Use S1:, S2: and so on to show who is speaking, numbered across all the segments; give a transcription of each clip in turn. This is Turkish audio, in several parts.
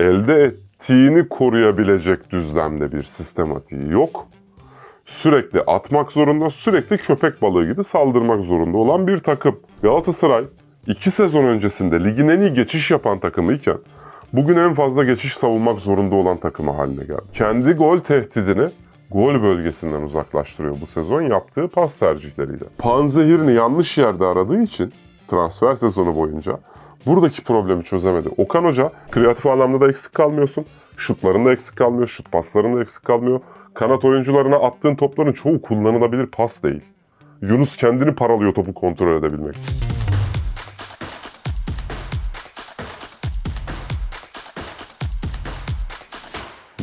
S1: elde ettiğini koruyabilecek düzlemde bir sistematiği yok. Sürekli atmak zorunda, sürekli köpek balığı gibi saldırmak zorunda olan bir takım. Galatasaray iki sezon öncesinde ligin en iyi geçiş yapan takımıyken bugün en fazla geçiş savunmak zorunda olan takımı haline geldi. Kendi gol tehdidini gol bölgesinden uzaklaştırıyor bu sezon yaptığı pas tercihleriyle. Panzehirini yanlış yerde aradığı için transfer sezonu boyunca buradaki problemi çözemedi. Okan Hoca kreatif anlamda da eksik kalmıyorsun. Şutlarında eksik kalmıyor, şut paslarında eksik kalmıyor. Kanat oyuncularına attığın topların çoğu kullanılabilir pas değil. Yunus kendini paralıyor topu kontrol edebilmek.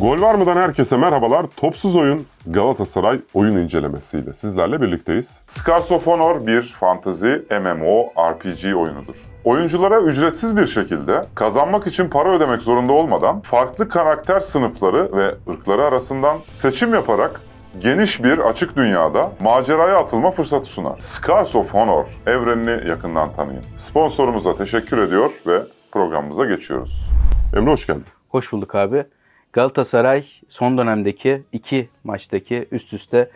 S1: Gol var mıdan herkese merhabalar. Topsuz oyun Galatasaray oyun incelemesiyle sizlerle birlikteyiz. Scars of Honor bir fantezi MMO RPG oyunudur. Oyunculara ücretsiz bir şekilde kazanmak için para ödemek zorunda olmadan farklı karakter sınıfları ve ırkları arasından seçim yaparak geniş bir açık dünyada maceraya atılma fırsatı sunar. Scars of Honor evrenini yakından tanıyın. Sponsorumuza teşekkür ediyor ve programımıza geçiyoruz. Emre hoş geldin.
S2: Hoş bulduk abi. Galatasaray son dönemdeki iki maçtaki üst üste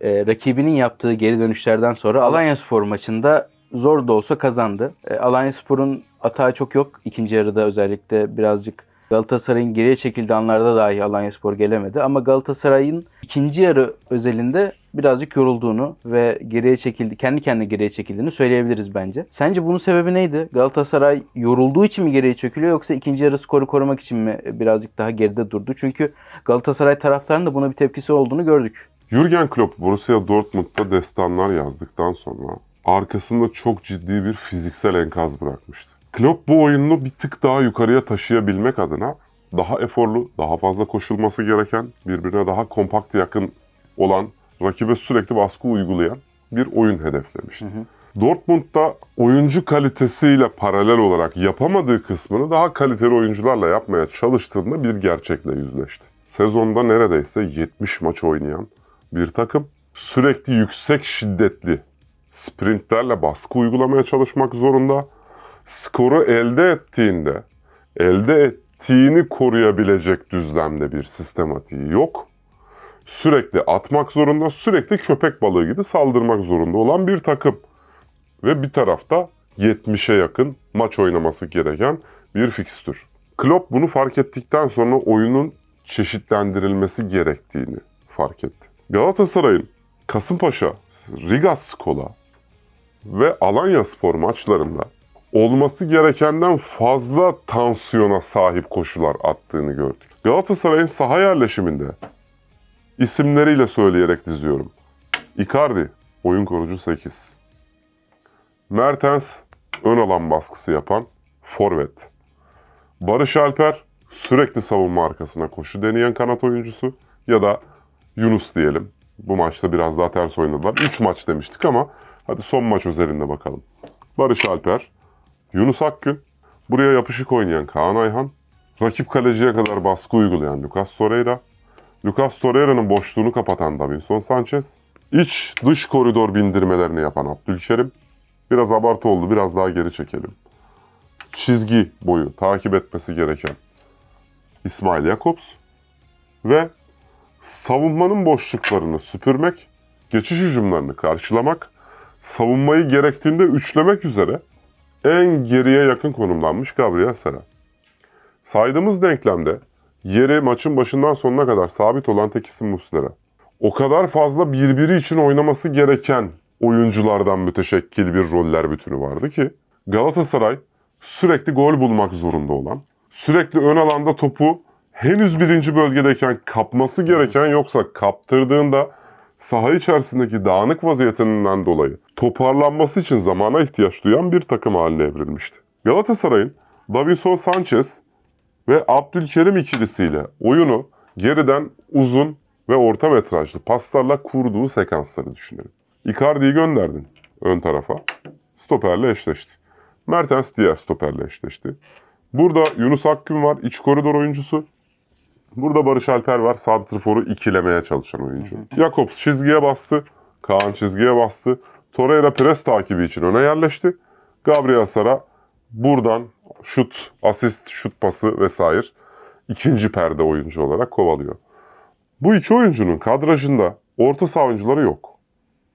S2: e, rakibinin yaptığı geri dönüşlerden sonra Alanyaspor maçında zor da olsa kazandı. E, Alanyaspor'un atağı çok yok. İkinci yarıda özellikle birazcık Galatasaray'ın geriye çekildiği anlarda dahi Alanyaspor gelemedi. Ama Galatasaray'ın ikinci yarı özelinde birazcık yorulduğunu ve geriye çekildi, kendi kendine geriye çekildiğini söyleyebiliriz bence. Sence bunun sebebi neydi? Galatasaray yorulduğu için mi geriye çekiliyor yoksa ikinci yarı skoru korumak için mi birazcık daha geride durdu? Çünkü Galatasaray taraftarının da buna bir tepkisi olduğunu gördük.
S1: Jürgen Klopp Borussia Dortmund'da destanlar yazdıktan sonra arkasında çok ciddi bir fiziksel enkaz bırakmıştı. Klopp bu oyununu bir tık daha yukarıya taşıyabilmek adına daha eforlu, daha fazla koşulması gereken, birbirine daha kompakt yakın olan, rakibe sürekli baskı uygulayan bir oyun hedeflemişti. Dortmund'da oyuncu kalitesiyle paralel olarak yapamadığı kısmını daha kaliteli oyuncularla yapmaya çalıştığında bir gerçekle yüzleşti. Sezonda neredeyse 70 maç oynayan bir takım sürekli yüksek şiddetli sprintlerle baskı uygulamaya çalışmak zorunda. Skoru elde ettiğinde elde ettiğini koruyabilecek düzlemde bir sistematiği yok. Sürekli atmak zorunda, sürekli köpek balığı gibi saldırmak zorunda olan bir takım. Ve bir tarafta 70'e yakın maç oynaması gereken bir fikstür. Klopp bunu fark ettikten sonra oyunun çeşitlendirilmesi gerektiğini fark etti. Galatasaray'ın Kasımpaşa, Riga Skola ve Alanya Spor maçlarında olması gerekenden fazla tansiyona sahip koşular attığını gördük. Galatasaray'ın saha yerleşiminde isimleriyle söyleyerek diziyorum. Icardi oyun kurucu 8. Mertens ön alan baskısı yapan forvet. Barış Alper sürekli savunma arkasına koşu deneyen kanat oyuncusu ya da Yunus diyelim. Bu maçta biraz daha ters oynadılar. 3 maç demiştik ama hadi son maç üzerinde bakalım. Barış Alper, Yunus Akgün, buraya yapışık oynayan Kaan Ayhan, rakip kaleciye kadar baskı uygulayan Lucas Torreira, Lucas Torreira'nın boşluğunu kapatan Davinson Sanchez, iç dış koridor bindirmelerini yapan Abdülkerim, biraz abartı oldu biraz daha geri çekelim. Çizgi boyu takip etmesi gereken İsmail Jakobs ve savunmanın boşluklarını süpürmek, geçiş hücumlarını karşılamak, savunmayı gerektiğinde üçlemek üzere en geriye yakın konumlanmış Gabriel Sara. Saydığımız denklemde yeri maçın başından sonuna kadar sabit olan tek isim Muslera. O kadar fazla birbiri için oynaması gereken oyunculardan müteşekkil bir roller bütünü vardı ki Galatasaray sürekli gol bulmak zorunda olan, sürekli ön alanda topu henüz birinci bölgedeyken kapması gereken yoksa kaptırdığında saha içerisindeki dağınık vaziyetinden dolayı toparlanması için zamana ihtiyaç duyan bir takım haline evrilmişti. Galatasaray'ın Davinson Sanchez ve Abdülkerim ikilisiyle oyunu geriden uzun ve orta metrajlı paslarla kurduğu sekansları düşünelim. Icardi'yi gönderdin ön tarafa. Stoperle eşleşti. Mertens diğer stoperle eşleşti. Burada Yunus Akgün var, iç koridor oyuncusu. Burada Barış Alper var, santrforu ikilemeye çalışan oyuncu. Jakobs çizgiye bastı, Kaan çizgiye bastı. Torreira pres takibi için öne yerleşti. Gabriel Sara buradan şut, asist, şut pası vesaire ikinci perde oyuncu olarak kovalıyor. Bu iki oyuncunun kadrajında orta saha oyuncuları yok.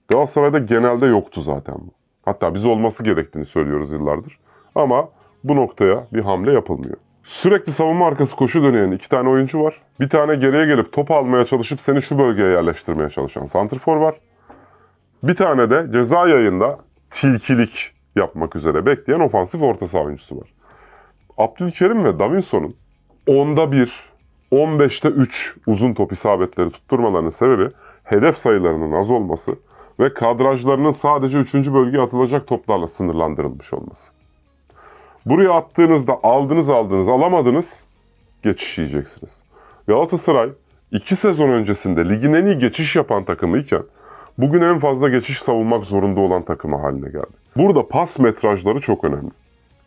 S1: Galatasaray'da genelde yoktu zaten bu. Hatta biz olması gerektiğini söylüyoruz yıllardır. Ama bu noktaya bir hamle yapılmıyor. Sürekli savunma arkası koşu döneyen iki tane oyuncu var. Bir tane geriye gelip top almaya çalışıp seni şu bölgeye yerleştirmeye çalışan santrfor var. Bir tane de ceza yayında tilkilik yapmak üzere bekleyen ofansif orta saha oyuncusu var. Abdülkerim ve Davinson'un onda bir, 15'te 3 uzun top isabetleri tutturmalarının sebebi hedef sayılarının az olması ve kadrajlarının sadece 3. bölgeye atılacak toplarla sınırlandırılmış olması. Buraya attığınızda aldınız aldınız alamadınız geçiş yiyeceksiniz. Galatasaray 2 sezon öncesinde ligin en iyi geçiş yapan takımıyken bugün en fazla geçiş savunmak zorunda olan takımı haline geldi. Burada pas metrajları çok önemli.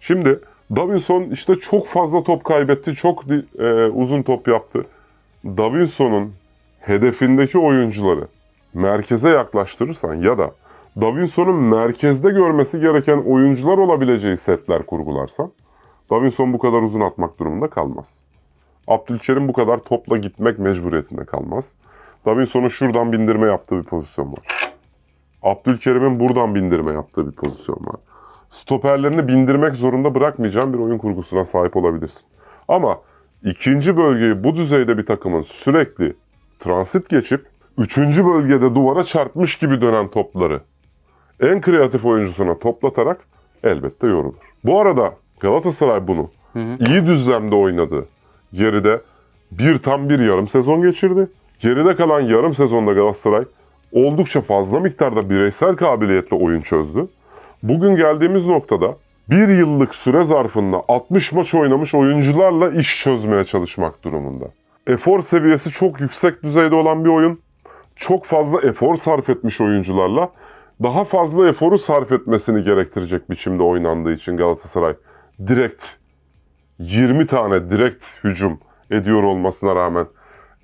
S1: Şimdi Davinson işte çok fazla top kaybetti, çok e, uzun top yaptı. Davinson'un hedefindeki oyuncuları merkeze yaklaştırırsan ya da Davinson'un merkezde görmesi gereken oyuncular olabileceği setler kurgularsan Davinson bu kadar uzun atmak durumunda kalmaz. Abdülkerim bu kadar topla gitmek mecburiyetinde kalmaz. Davinson'un şuradan bindirme yaptığı bir pozisyon var. Abdülkerim'in buradan bindirme yaptığı bir pozisyon var. Stoperlerini bindirmek zorunda bırakmayacağın bir oyun kurgusuna sahip olabilirsin. Ama ikinci bölgeyi bu düzeyde bir takımın sürekli transit geçip üçüncü bölgede duvara çarpmış gibi dönen topları en kreatif oyuncusuna toplatarak elbette yorulur. Bu arada Galatasaray bunu
S2: Hı hı.
S1: iyi düzlemde oynadı. Geride bir tam bir yarım sezon geçirdi. Geride kalan yarım sezonda Galatasaray oldukça fazla miktarda bireysel kabiliyetle oyun çözdü. Bugün geldiğimiz noktada bir yıllık süre zarfında 60 maç oynamış oyuncularla iş çözmeye çalışmak durumunda. Efor seviyesi çok yüksek düzeyde olan bir oyun. Çok fazla efor sarf etmiş oyuncularla daha fazla eforu sarf etmesini gerektirecek biçimde oynandığı için Galatasaray direkt 20 tane direkt hücum ediyor olmasına rağmen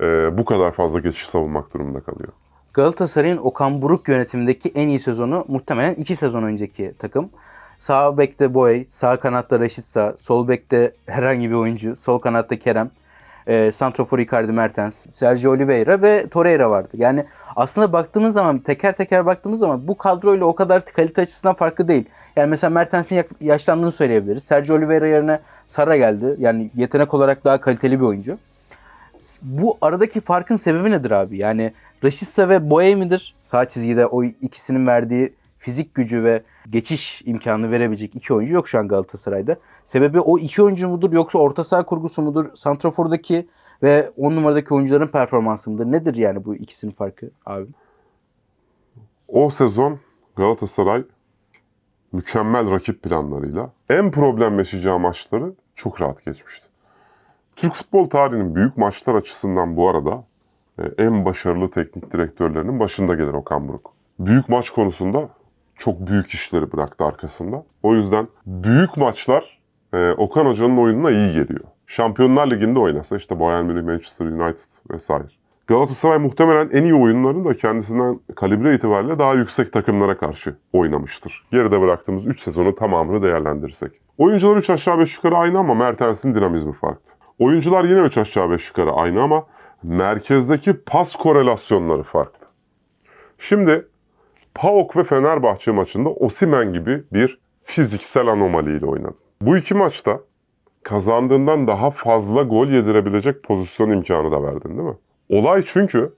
S1: e, bu kadar fazla geçiş savunmak durumunda kalıyor.
S2: Galatasaray'ın Okan Buruk yönetimindeki en iyi sezonu muhtemelen 2 sezon önceki takım. Sağ bekte Boy, sağ kanatta Raşit Sağ, sol bekte herhangi bir oyuncu, sol kanatta Kerem, e, Santrofor Icardi Mertens, Sergio Oliveira ve Torreira vardı. Yani aslında baktığımız zaman teker teker baktığımız zaman bu kadroyla o kadar kalite açısından farklı değil. Yani mesela Mertens'in yaşlandığını söyleyebiliriz. Sergio Oliveira yerine Sara geldi. Yani yetenek olarak daha kaliteli bir oyuncu. Bu aradaki farkın sebebi nedir abi? Yani Rashica ve Boye midir? Sağ çizgide o ikisinin verdiği fizik gücü ve geçiş imkanı verebilecek iki oyuncu yok şu an Galatasaray'da. Sebebi o iki oyuncu mudur yoksa orta saha kurgusu mudur? Santrafor'daki ve 10 numaradaki oyuncuların performansı mıdır? Nedir yani bu ikisinin farkı abi?
S1: O sezon Galatasaray mükemmel rakip planlarıyla en problem yaşayacağı maçları çok rahat geçmişti. Türk futbol tarihinin büyük maçlar açısından bu arada e, en başarılı teknik direktörlerinin başında gelir Okan Buruk. Büyük maç konusunda çok büyük işleri bıraktı arkasında. O yüzden büyük maçlar e, Okan Hoca'nın oyununa iyi geliyor. Şampiyonlar Ligi'nde oynasa işte Bayern Münih, Manchester United vesaire. Galatasaray muhtemelen en iyi oyunlarını da kendisinden kalibre itibariyle daha yüksek takımlara karşı oynamıştır. Geride bıraktığımız 3 sezonun tamamını değerlendirirsek. Oyuncular 3 aşağı 5 yukarı aynı ama Mertens'in dinamizmi farklı. Oyuncular yine 3 aşağı 5 yukarı aynı ama merkezdeki pas korelasyonları farklı. Şimdi PAOK ve Fenerbahçe maçında Osimen gibi bir fiziksel anomaliyle oynadı. Bu iki maçta kazandığından daha fazla gol yedirebilecek pozisyon imkanı da verdin değil mi? Olay çünkü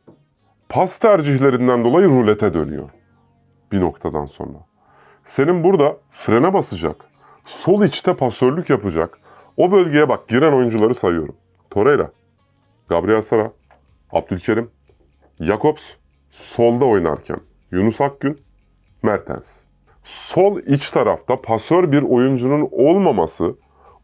S1: pas tercihlerinden dolayı rulete dönüyor bir noktadan sonra. Senin burada frene basacak, sol içte pasörlük yapacak. O bölgeye bak giren oyuncuları sayıyorum. Torreira, Gabriel Sara, Abdülkerim, Jakobs solda oynarken Yunus Akgün, Mertens. Sol iç tarafta pasör bir oyuncunun olmaması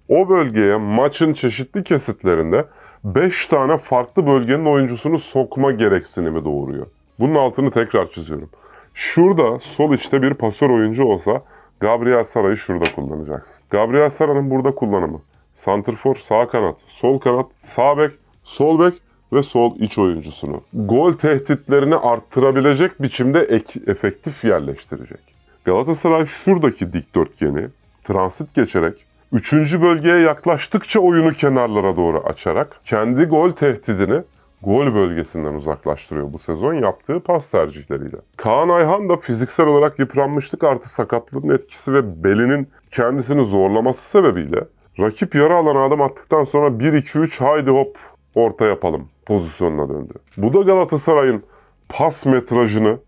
S1: o bölgeye maçın çeşitli kesitlerinde 5 tane farklı bölgenin oyuncusunu sokma gereksinimi doğuruyor. Bunun altını tekrar çiziyorum. Şurada sol içte bir pasör oyuncu olsa Gabriel Sara'yı şurada kullanacaksın. Gabriel Sara'nın burada kullanımı. Santrfor, sağ kanat, sol kanat, sağ bek, sol bek ve sol iç oyuncusunu gol tehditlerini arttırabilecek biçimde ek, efektif yerleştirecek. Galatasaray şuradaki dikdörtgeni transit geçerek Üçüncü bölgeye yaklaştıkça oyunu kenarlara doğru açarak kendi gol tehdidini gol bölgesinden uzaklaştırıyor bu sezon yaptığı pas tercihleriyle. Kaan Ayhan da fiziksel olarak yıpranmışlık artı sakatlığın etkisi ve belinin kendisini zorlaması sebebiyle rakip yarı alana adım attıktan sonra 1-2-3 haydi hop orta yapalım pozisyonuna döndü. Bu da Galatasaray'ın pas metrajını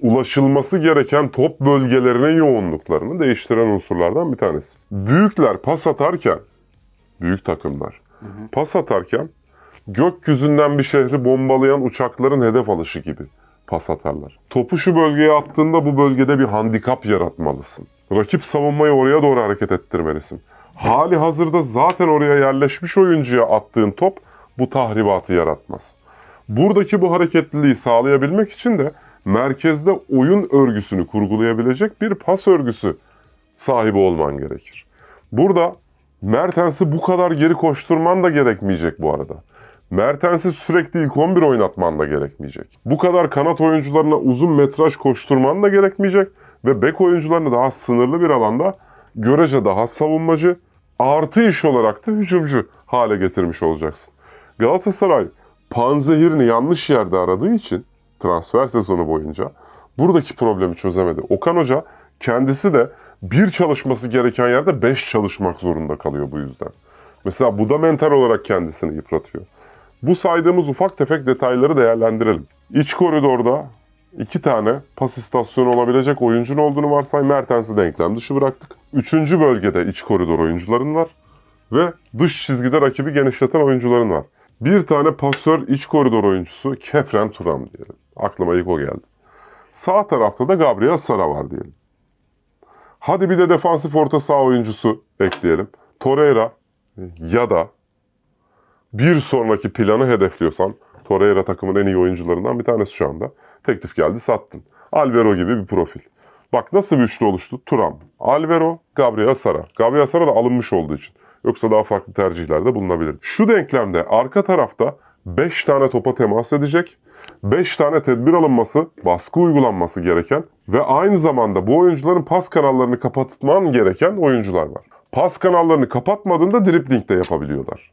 S1: ulaşılması gereken top bölgelerine yoğunluklarını değiştiren unsurlardan bir tanesi. Büyükler pas atarken, büyük takımlar pas atarken gökyüzünden bir şehri bombalayan uçakların hedef alışı gibi pas atarlar. Topu şu bölgeye attığında bu bölgede bir handikap yaratmalısın. Rakip savunmayı oraya doğru hareket ettirmelisin. Hali hazırda zaten oraya yerleşmiş oyuncuya attığın top bu tahribatı yaratmaz. Buradaki bu hareketliliği sağlayabilmek için de merkezde oyun örgüsünü kurgulayabilecek bir pas örgüsü sahibi olman gerekir. Burada Mertens'i bu kadar geri koşturman da gerekmeyecek bu arada. Mertens'i sürekli ilk 11 oynatman da gerekmeyecek. Bu kadar kanat oyuncularına uzun metraj koşturman da gerekmeyecek ve bek oyuncularını daha sınırlı bir alanda görece daha savunmacı, artı iş olarak da hücumcu hale getirmiş olacaksın. Galatasaray panzehirini yanlış yerde aradığı için transfer sezonu boyunca buradaki problemi çözemedi. Okan Hoca kendisi de bir çalışması gereken yerde beş çalışmak zorunda kalıyor bu yüzden. Mesela bu da mental olarak kendisini yıpratıyor. Bu saydığımız ufak tefek detayları değerlendirelim. İç koridorda iki tane pas istasyonu olabilecek oyuncun olduğunu varsay Mertens'i denklem dışı bıraktık. Üçüncü bölgede iç koridor oyuncuların var ve dış çizgide rakibi genişleten oyuncuların var. Bir tane pasör iç koridor oyuncusu Kefren Turam diyelim. Aklıma ilk o geldi. Sağ tarafta da Gabriel Sara var diyelim. Hadi bir de defansif orta saha oyuncusu ekleyelim. Torreira ya da bir sonraki planı hedefliyorsan Torreira takımın en iyi oyuncularından bir tanesi şu anda. Teklif geldi sattın. Alvaro gibi bir profil. Bak nasıl bir üçlü oluştu? Turam, Alvaro, Gabriel Sara. Gabriel Sara da alınmış olduğu için. Yoksa daha farklı tercihlerde bulunabilir. Şu denklemde arka tarafta 5 tane topa temas edecek, 5 tane tedbir alınması, baskı uygulanması gereken ve aynı zamanda bu oyuncuların pas kanallarını kapatman gereken oyuncular var. Pas kanallarını kapatmadığında dribling de yapabiliyorlar.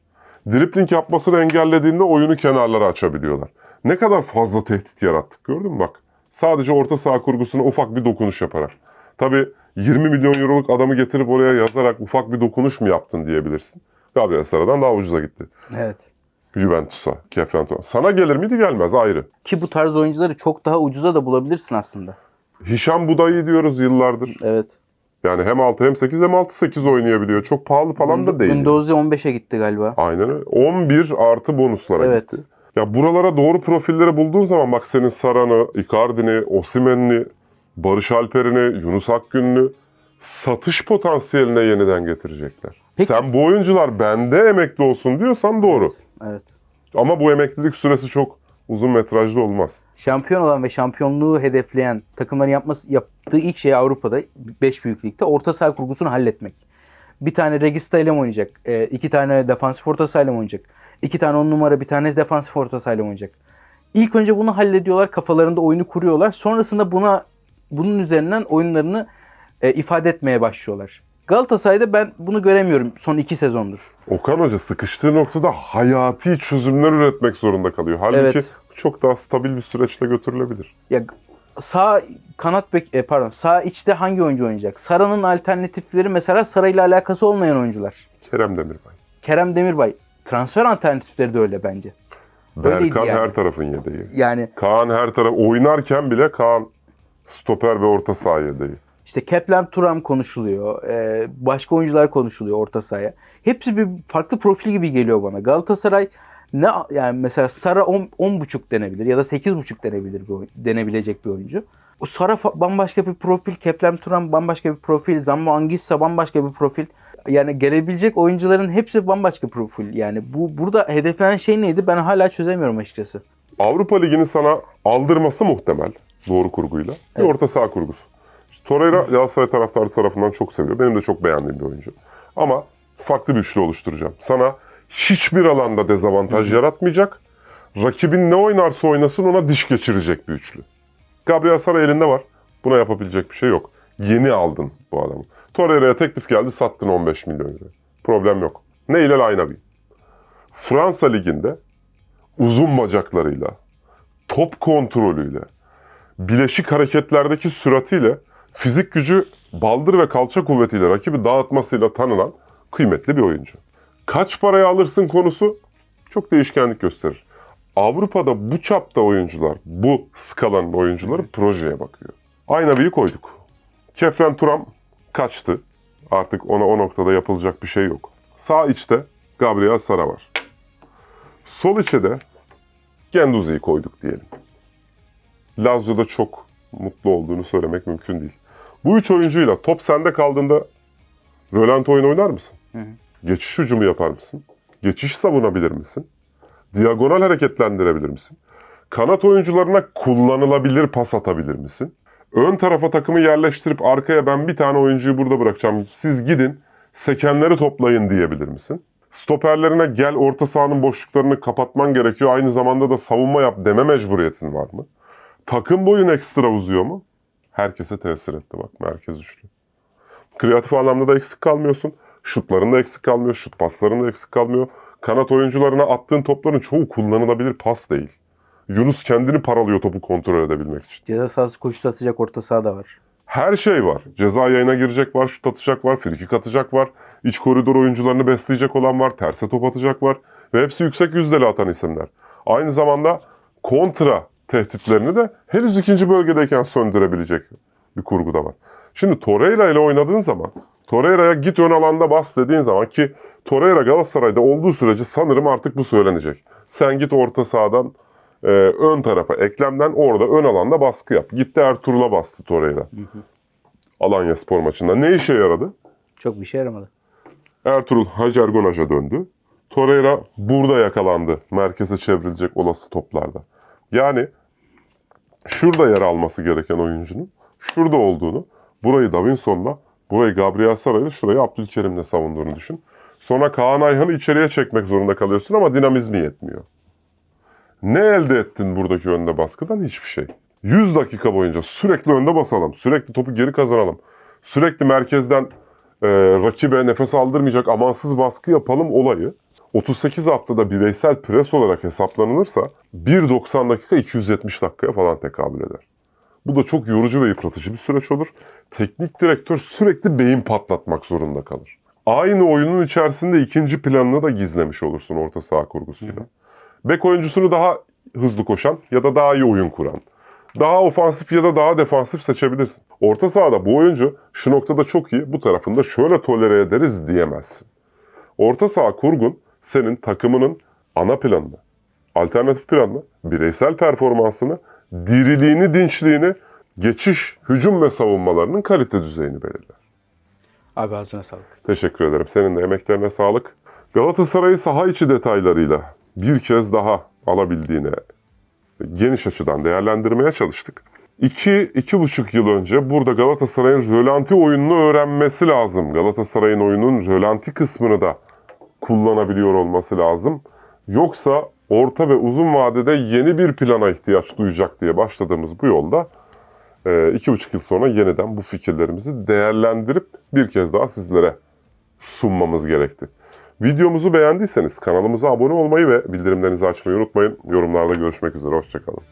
S1: Dribling yapmasını engellediğinde oyunu kenarlara açabiliyorlar. Ne kadar fazla tehdit yarattık gördün mü bak. Sadece orta saha kurgusuna ufak bir dokunuş yaparak. Tabi 20 milyon euroluk adamı getirip oraya yazarak ufak bir dokunuş mu yaptın diyebilirsin. Gabriel Sara'dan daha ucuza gitti.
S2: Evet.
S1: Juventus'a, Kefrento'a. Sana gelir miydi gelmez ayrı.
S2: Ki bu tarz oyuncuları çok daha ucuza da bulabilirsin aslında.
S1: Hişam Budayı diyoruz yıllardır.
S2: Evet.
S1: Yani hem 6 hem 8 hem 6-8 oynayabiliyor. Çok pahalı falan da değil.
S2: Mendoza 15'e gitti galiba.
S1: Aynen öyle. 11 artı bonuslara
S2: Evet.
S1: gitti. Ya buralara doğru profilleri bulduğun zaman bak senin Saran'ı, Icardi'ni, Osimen'i, Barış Alper'ini, Yunus Akgün'ü satış potansiyeline yeniden getirecekler.
S2: Peki.
S1: Sen bu oyuncular bende emekli olsun diyorsan doğru.
S2: Evet.
S1: Ama bu emeklilik süresi çok uzun metrajlı olmaz.
S2: Şampiyon olan ve şampiyonluğu hedefleyen takımların yapması, yaptığı ilk şey Avrupa'da 5 büyük ligde orta saha kurgusunu halletmek. Bir tane Regista ile mi oynayacak? E, iki tane defansif orta saha ile mi oynayacak? İki tane on numara bir tane defansif orta saha ile oynayacak? İlk önce bunu hallediyorlar. Kafalarında oyunu kuruyorlar. Sonrasında buna bunun üzerinden oyunlarını e, ifade etmeye başlıyorlar. Galatasaray'da ben bunu göremiyorum son iki sezondur.
S1: Okan Hoca sıkıştığı noktada hayati çözümler üretmek zorunda kalıyor. Halbuki
S2: Evet.
S1: çok daha stabil bir süreçle götürülebilir.
S2: Ya sağ kanat bek e, pardon sağ içte hangi oyuncu oynayacak? Sara'nın alternatifleri mesela Sara ile alakası olmayan oyuncular.
S1: Kerem Demirbay.
S2: Kerem Demirbay transfer alternatifleri de öyle bence.
S1: Berkan
S2: yani.
S1: her tarafın yedeği.
S2: Yani
S1: Kaan her taraf oynarken bile Kaan stoper ve orta saha yedeği.
S2: işte Kepler Turam konuşuluyor. e, başka oyuncular konuşuluyor orta sahaya. Hepsi bir farklı profil gibi geliyor bana. Galatasaray ne yani mesela Sara 10 10.5 denebilir ya da 8.5 denebilir bir oyun- denebilecek bir oyuncu. O Sara bambaşka bir profil, Kepler Turan bambaşka bir profil, Zambo Angissa bambaşka bir profil. Yani gelebilecek oyuncuların hepsi bambaşka profil. Yani bu burada hedeflenen şey neydi? Ben hala çözemiyorum açıkçası.
S1: Avrupa Ligi'ni sana aldırması muhtemel doğru kurguyla. Bir
S2: Evet.
S1: orta saha kurgusu. İşte Torreira Galatasaray taraftarı tarafından çok seviyor. Benim de çok beğendiğim bir oyuncu. Ama farklı bir üçlü oluşturacağım. Sana hiçbir alanda dezavantaj yaratmayacak. Rakibin ne oynarsa oynasın ona diş geçirecek bir üçlü. Gabriel Sara elinde var. Buna yapabilecek bir şey yok. Yeni aldın bu adamı. Torreira'ya teklif geldi sattın 15 milyon euro. Problem yok. Ne ile Aynabi? Fransa Ligi'nde uzun bacaklarıyla, top kontrolüyle, bileşik hareketlerdeki süratiyle, fizik gücü, baldır ve kalça kuvvetiyle rakibi dağıtmasıyla tanınan kıymetli bir oyuncu. Kaç paraya alırsın konusu çok değişkenlik gösterir. Avrupa'da bu çapta oyuncular, bu skalanın oyuncuları projeye bakıyor. Aynavi'yi koyduk. Kefren Turam kaçtı. Artık ona o noktada yapılacak bir şey yok. Sağ içte Gabriel Sara var. Sol içe de Genduzi'yi koyduk diyelim. Lazio'da çok mutlu olduğunu söylemek mümkün değil. Bu üç oyuncuyla top sende kaldığında rölanti oyun oynar mısın?
S2: Hı hı.
S1: Geçiş hücumu yapar mısın? Geçiş savunabilir misin? Diagonal hareketlendirebilir misin? Kanat oyuncularına kullanılabilir pas atabilir misin? Ön tarafa takımı yerleştirip arkaya ben bir tane oyuncuyu burada bırakacağım. Siz gidin, sekenleri toplayın diyebilir misin? Stoperlerine gel orta sahanın boşluklarını kapatman gerekiyor. Aynı zamanda da savunma yap deme mecburiyetin var mı? Takım boyun ekstra uzuyor mu? Herkese tesir etti bak merkez üçlü. Kreatif anlamda da eksik kalmıyorsun. Şutların da eksik kalmıyor. Şut pasların da eksik kalmıyor. Kanat oyuncularına attığın topların çoğu kullanılabilir pas değil. Yunus kendini paralıyor topu kontrol edebilmek için.
S2: Ceza sahası koşu atacak orta saha da var.
S1: Her şey var. Ceza yayına girecek var, şut atacak var, frikik atacak var. iç koridor oyuncularını besleyecek olan var, terse top atacak var. Ve hepsi yüksek yüzdeli atan isimler. Aynı zamanda kontra tehditlerini de henüz ikinci bölgedeyken söndürebilecek bir kurgu da var. Şimdi Torreira ile oynadığın zaman, Torreira'ya git ön alanda bas dediğin zaman ki Torreira Galatasaray'da olduğu sürece sanırım artık bu söylenecek. Sen git orta sahadan e, ön tarafa, eklemden orada ön alanda baskı yap. Gitti Ertuğrul'a bastı Torreira. Alanya Spor maçında. Ne işe yaradı?
S2: Çok bir şey yaramadı.
S1: Ertuğrul Hacer Gonaj'a döndü. Torreira burada yakalandı. Merkeze çevrilecek olası toplarda. Yani şurada yer alması gereken oyuncunun şurada olduğunu, burayı Davinson'la, burayı Gabriel Saray'la, şurayı Abdülkerim'le savunduğunu düşün. Sonra Kaan Ayhan'ı içeriye çekmek zorunda kalıyorsun ama dinamizmi yetmiyor. Ne elde ettin buradaki önde baskıdan? Hiçbir şey. 100 dakika boyunca sürekli önde basalım, sürekli topu geri kazanalım, sürekli merkezden e, rakibe nefes aldırmayacak amansız baskı yapalım olayı 38 haftada bireysel pres olarak hesaplanılırsa 1.90 dakika 270 dakikaya falan tekabül eder. Bu da çok yorucu ve yıpratıcı bir süreç olur. Teknik direktör sürekli beyin patlatmak zorunda kalır. Aynı oyunun içerisinde ikinci planını da gizlemiş olursun orta saha kurgusuyla. Bek oyuncusunu daha hızlı koşan ya da daha iyi oyun kuran. Daha ofansif ya da daha defansif seçebilirsin. Orta sahada bu oyuncu şu noktada çok iyi, bu tarafında şöyle tolere ederiz diyemezsin. Orta saha kurgun senin takımının ana planını, alternatif planını, bireysel performansını, diriliğini, dinçliğini, geçiş, hücum ve savunmalarının kalite düzeyini belirler.
S2: Abi ağzına sağlık.
S1: Teşekkür ederim. Senin de emeklerine sağlık. Galatasaray'ı saha içi detaylarıyla bir kez daha alabildiğine geniş açıdan değerlendirmeye çalıştık. 2 iki, buçuk yıl önce burada Galatasaray'ın rölanti oyununu öğrenmesi lazım. Galatasaray'ın oyunun rölanti kısmını da kullanabiliyor olması lazım. Yoksa orta ve uzun vadede yeni bir plana ihtiyaç duyacak diye başladığımız bu yolda e, iki buçuk yıl sonra yeniden bu fikirlerimizi değerlendirip bir kez daha sizlere sunmamız gerekti. Videomuzu beğendiyseniz kanalımıza abone olmayı ve bildirimlerinizi açmayı unutmayın. Yorumlarda görüşmek üzere, hoşçakalın.